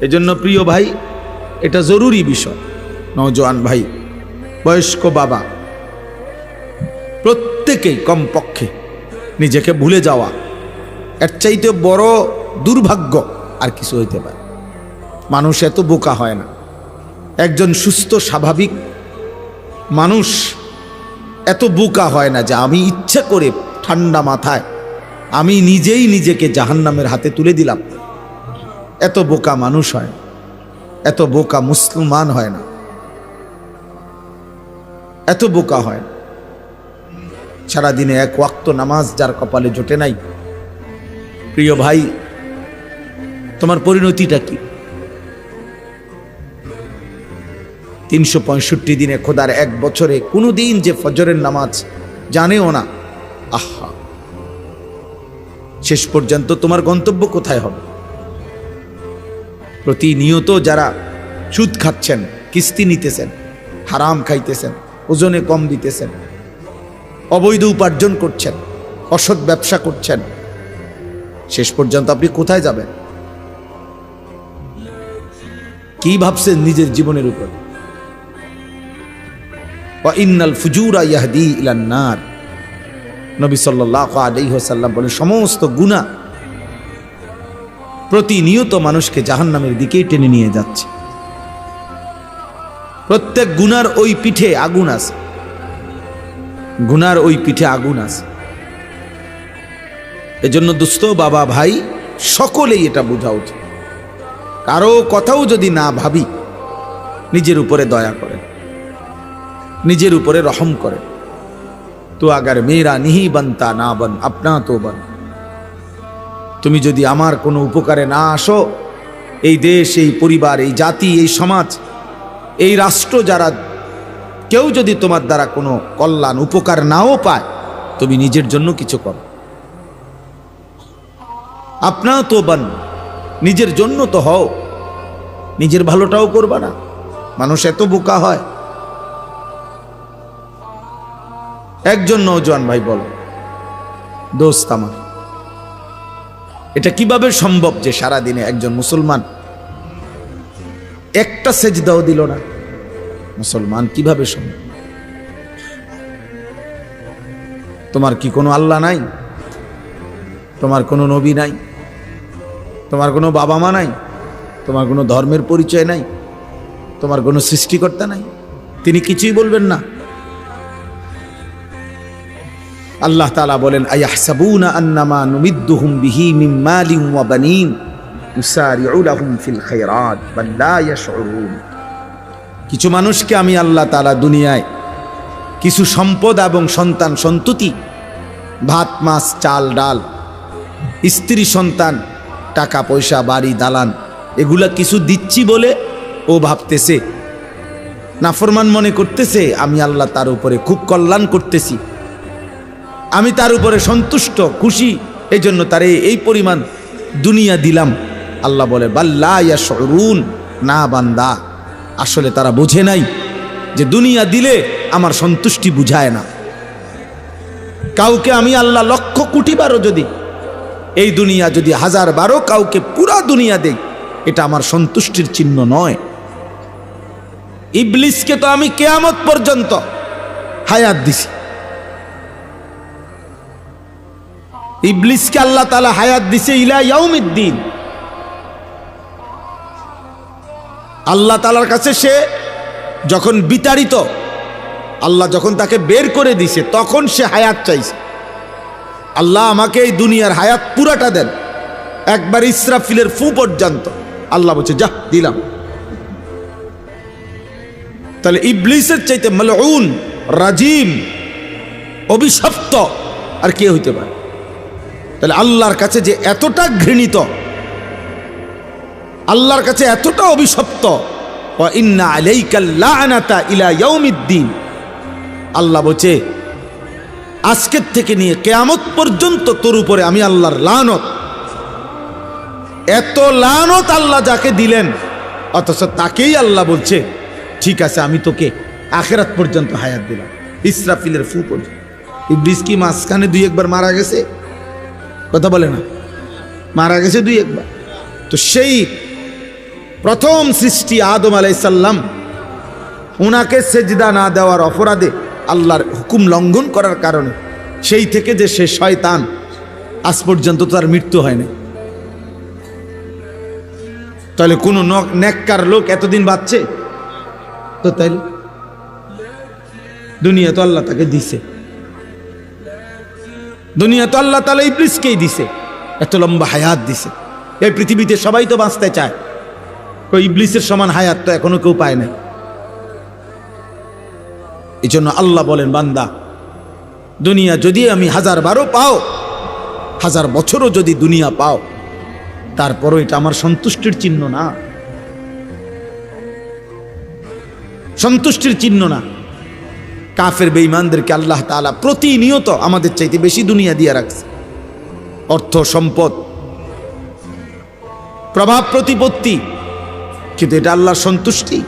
এজন্য প্রিয় ভাই, এটা জরুরি বিষয়। নওজোয়ান ভাই, বয়স্ক বাবা, প্রত্যেকেই কমপক্ষে নিজেকে ভুলে যাওয়া এর চাইতে বড় দুর্ভাগ্য আর কিছু হইতে পারে। মানুষ এত বোকা হয় না। একজন সুস্থ, স্বাভাবিক মানুষ এত বোকা হয় না যে আমি ইচ্ছা করে ঠান্ডা মাথায় আমি নিজেই নিজেকে জাহান্নামের হাতে তুলে দিলাম। এত বোকা মানুষ হয়, এত বোকা মুসলমান হয় না, এত বোকা হয়। সারাদিনে এক ওয়াক্ত নামাজ যার কপালে জোটে নাই। প্রিয় ভাই, তোমার পরিণতিটা কি? তিনশো পঁয়ষট্টি দিনে খোদার এক বছরে কোনো দিন যে ফজরের নামাজ জানেও না। আহা! শেষ পর্যন্ত তোমার গন্তব্য কোথায় হবে? প্রতিনিয়ত যারা সুদ খাচ্ছেন, কিস্তি নিতেছেন, হারাম খাইতেছেন, ওজনে কম দিতেছেন, অবৈধ উপার্জন করছেন, অসৎ ব্যবসা করছেন, শেষ পর্যন্ত আপনি কোথায় যাবেন? কি ভাবছেন নিজের জীবনের উপর? ইন্নাল ফুজুরা ইয়াহদি ইলান্নার নবী সাল্লাহ আলাইহি ওয়াসাল্লাম বলেন, সমস্ত গুনাহ প্রতিনিয়ত মানুষকে জাহান্নামের দিকেই টেনে নিয়ে যাচ্ছে। প্রত্যেক গুনার ওই পিঠে আগুন আছে। গুনার ওই পিঠে আগুন আছে। এজন্য দুস্থ বাবা ভাই, সকলেই এটা বোঝা উচিত। কারও কথাও যদি না ভাবি, নিজের উপরে দয়া করেন। নিজের উপরে রহম করেন। তো আগার মেয়েরা নিহি বানতা না বন, আপনা তো বন। তুমি যদি আমার কোনো উপকারে না আসো, এই দেশ, এই পরিবার, এই জাতি, এই সমাজ, এই রাষ্ট্র যারা কেউ যদি তোমার দ্বারা কোনো কল্যাণ, উপকার নাও পায়, তুমি নিজের জন্য কিছু করো। আপনা তো বান, নিজের জন্য তো হও, নিজের ভালোটাও করবা না, মানুষ এত বোকা হয়। একজন নৌজওয়ান ভাই বল, দোস্ত আমার এটা কীভাবে সম্ভব যে সারা দিনে একজন মুসলমান একটা সেজদাও দিল না? মুসলমান কীভাবে সম্ভব? তোমার কি কোনো আল্লাহ নাই? তোমার কোনো নবী নাই? তোমার কোনো বাবা মা নাই? তোমার কোনো ধর্মের পরিচয় নাই? তোমার কোনো সৃষ্টিকর্তা নাই? তিনি কিছুই বলবেন না। আল্লাহ তালা বলেন, আয়াহসাবুনা আন্নামা নুমিদ্দুহুম বিহি মালিন ওয়া বানিন ইউসারিউ লাহুম ফিল খায়রাত বাল লা ইয়াশউরুন। কিছু মানুষকে আমি আল্লাহ তাআলা দুনিয়ায় কিছু সম্পদ এবং সন্তান সন্ততি, ভাত, মাছ, চাল, ডাল, স্ত্রী, সন্তান, টাকা, পয়সা, বাড়ি, দালান, এগুলা কিছু দিচ্ছি বলে ও ভাবতেছে। নাফরমান মনে করতেছে, আমি আল্লাহ তার উপরে খুব কল্যাণ করতেছি। আমি তার উপরে সন্তুষ্ট, খুশি এই জন্য তার এই পরিমাণ দুনিয়া দিলাম। আল্লাহ বলে বাল্লা ইয়া শরুন না বান্দা আসলে তারা বোঝে নাই যে দুনিয়া দিলে আমার সন্তুষ্টি বুঝায় না। কাউকে আমি আল্লাহ লক্ষ কোটি বারো যদি এই দুনিয়া যদি হাজার বারো কাউকে পুরা দুনিয়া দেই, এটা আমার সন্তুষ্টির চিহ্ন নয়। ইবলিসকে তো আমি কেয়ামত পর্যন্ত হায়াত দিছি। ইবলিসকে আল্লাহ তালা হায়াত দিছে ইলা ইয়াউমিদ্দিন। আল্লাহ তালার কাছে সে যখন বিতাড়িত, আল্লাহ যখন তাকে বের করে দিছে, তখন সে হায়াত চাইছে। আল্লাহ আমাকে এই দুনিয়ার হায়াত পুরাটা দেন। একবার ইসরাফিলের ফু পর্যন্ত। আল্লাহ বলছে যা দিলাম। তাহলে ইবলিসের চাইতে মালউন, রাজিম, অভিশপ্ত আর কে হইতে পারে? তাহলে আল্লাহর কাছে যে এতটা ঘৃণিত, আল্লাহর কাছে এতটা অভিশপ্ত ইন্না আল্লাহ বলছে, আজকের থেকে নিয়ে কেয়ামত পর্যন্ত তোর উপরে আমি আল্লাহর লানত। এত লানত আল্লাহ যাকে দিলেন, অথচ তাকেই আল্লাহ বলছে, ঠিক আছে, আমি তোকে আখেরাত পর্যন্ত হায়াত দিলাম। ইসরাফিলের ফু পর্যন্ত। ইবলিস কি মাঝখানে দুই একবার মারা গেছে? কথা বলে না। মারা গেছে দুই একবার। তো সেই প্রথম সৃষ্টি আদম আলাইসাল্লাম ওনাকে সেজদা না দেওয়ার অপরাধে আল্লাহর হুকুম লঙ্ঘন করার কারণে সেই থেকে যে সে শয়তান, আজ পর্যন্ত তার মৃত্যু হয়নি তাহলে কোনো নেককার লোক এতদিন বাঁচছে? তো তাইলে দুনিয়া তো আল্লাহ তাকে দিছে। দুনিয়া তো আল্লাহ তালা ইবলিসকেই দিছে। এত লম্বা হায়াত দিছে। এই পৃথিবীতে সবাই তো বাঁচতে চায়। ওই ইবলিসের সমান হায়াত তো এখনও কেউ পায় না এই জন্য আল্লাহ বলেন, বান্দা, দুনিয়া যদি আমি হাজার বারো পাও, হাজার বছরও যদি দুনিয়া পাও, তারপরও এটা আমার সন্তুষ্টির চিহ্ন না। সন্তুষ্টির চিহ্ন না। কাফের বেঈমানদেরকে আল্লাহ তাআলা প্রতিনিয়ত আমাদের চাইতে বেশি দুনিয়া দিয়ে রাখছে। অর্থ, সম্পদ, প্রভাব, প্রতিপত্তি। কিন্তু এটা আল্লাহর সন্তুষ্টি।